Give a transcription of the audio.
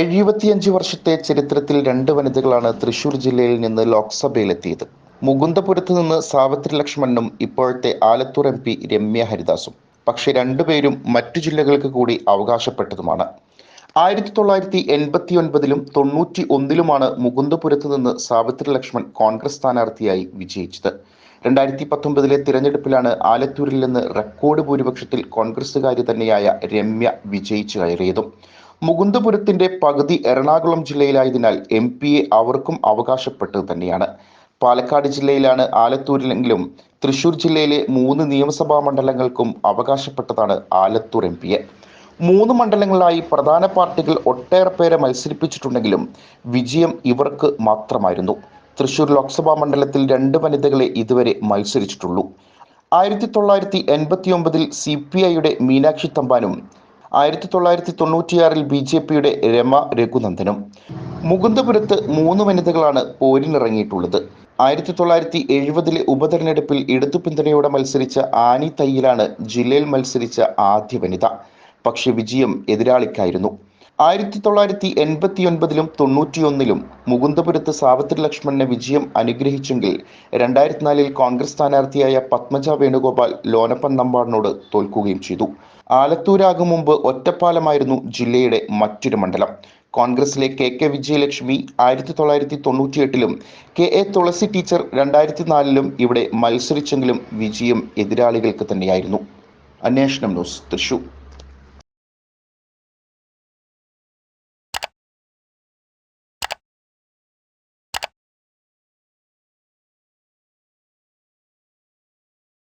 എഴുപത്തിയഞ്ച് വർഷത്തെ ചരിത്രത്തിൽ രണ്ട് വനിതകളാണ് തൃശൂർ ജില്ലയിൽ നിന്ന് ലോക്സഭയിലെത്തിയത്. മുകുന്ദപുരത്ത് നിന്ന് സാവിത്രി ലക്ഷ്മണനും ഇപ്പോഴത്തെ ആലത്തൂർ എം പി രമ്യ ഹരിദാസും. പക്ഷെ രണ്ടുപേരും മറ്റു ജില്ലകൾക്ക് കൂടി അവകാശപ്പെട്ടതുമാണ്. ആയിരത്തി തൊള്ളായിരത്തി എൺപത്തി ഒൻപതിലും തൊണ്ണൂറ്റി ഒന്നിലുമാണ് മുകുന്ദപുരത്ത് നിന്ന് സാവിത്രി ലക്ഷ്മൺ കോൺഗ്രസ് സ്ഥാനാർത്ഥിയായി വിജയിച്ചത്. രണ്ടായിരത്തി പത്തൊമ്പതിലെ തിരഞ്ഞെടുപ്പിലാണ് ആലത്തൂരിൽ നിന്ന് റെക്കോർഡ് ഭൂരിപക്ഷത്തിൽ കോൺഗ്രസുകാരി തന്നെയായ രമ്യ വിജയിച്ചു കയറിയതും. മുകുന്ദപുരത്തിന്റെ പകുതി എറണാകുളം ജില്ലയിലായതിനാൽ എം പി എ അവർക്കും അവകാശപ്പെട്ടത് തന്നെയാണ്. പാലക്കാട് ജില്ലയിലാണ് ആലത്തൂരിലെങ്കിലും തൃശൂർ ജില്ലയിലെ മൂന്ന് നിയമസഭാ മണ്ഡലങ്ങൾക്കും അവകാശപ്പെട്ടതാണ് ആലത്തൂർ എം എ. മൂന്ന് മണ്ഡലങ്ങളിലായി പ്രധാന പാർട്ടികൾ ഒട്ടേറെ പേരെ മത്സരിപ്പിച്ചിട്ടുണ്ടെങ്കിലും വിജയം ഇവർക്ക് മാത്രമായിരുന്നു. തൃശൂർ ലോക്സഭാ മണ്ഡലത്തിൽ രണ്ട് വനിതകളെ ഇതുവരെ മത്സരിച്ചിട്ടുള്ളൂ. ആയിരത്തി തൊള്ളായിരത്തി എൺപത്തി ഒമ്പതിൽ സി പി ഐയുടെ മീനാക്ഷി തമ്പാനും ആയിരത്തി തൊള്ളായിരത്തി തൊണ്ണൂറ്റിയാറിൽ ബി ജെ പിയുടെ രമ രഘുനന്ദനും. മുകുന്ദപുരത്ത് മൂന്ന് വനിതകളാണ് പോരിനിറങ്ങിയിട്ടുള്ളത്. ആയിരത്തി തൊള്ളായിരത്തി എഴുപതിലെ ഉപതെരഞ്ഞെടുപ്പിൽ ഇടതു പിന്തുണയോടെ മത്സരിച്ച ആനി തയ്യിലാണ് ജില്ലയിൽ മത്സരിച്ച ആദ്യ വനിത. പക്ഷെ വിജയം എതിരാളിക്കായിരുന്നു. ആയിരത്തി തൊള്ളായിരത്തി എൺപത്തി ഒൻപതിലും തൊണ്ണൂറ്റിയൊന്നിലും മുകുന്ദപുരത്ത് സാവിത്രി ലക്ഷ്മണനെ വിജയം അനുഗ്രഹിച്ചെങ്കിൽ രണ്ടായിരത്തി നാലിൽ കോൺഗ്രസ് സ്ഥാനാർത്ഥിയായ പത്മജ വേണുഗോപാൽ ലോനപ്പൻ നമ്പാടിനോട് തോൽക്കുകയും ചെയ്തു. ആലത്തൂരാകും മുമ്പ് ഒറ്റപ്പാലമായിരുന്നു ജില്ലയുടെ മറ്റൊരു മണ്ഡലം. കോൺഗ്രസിലെ കെ കെ വിജയലക്ഷ്മി ആയിരത്തി തൊള്ളായിരത്തി തൊണ്ണൂറ്റിയെട്ടിലും കെ എ തുളസി ടീച്ചർ രണ്ടായിരത്തി നാലിലും ഇവിടെ മത്സരിച്ചെങ്കിലും വിജയം എതിരാളികൾക്ക് തന്നെയായിരുന്നു. അന്വേഷണം ന്യൂസ് തൃശൂർ.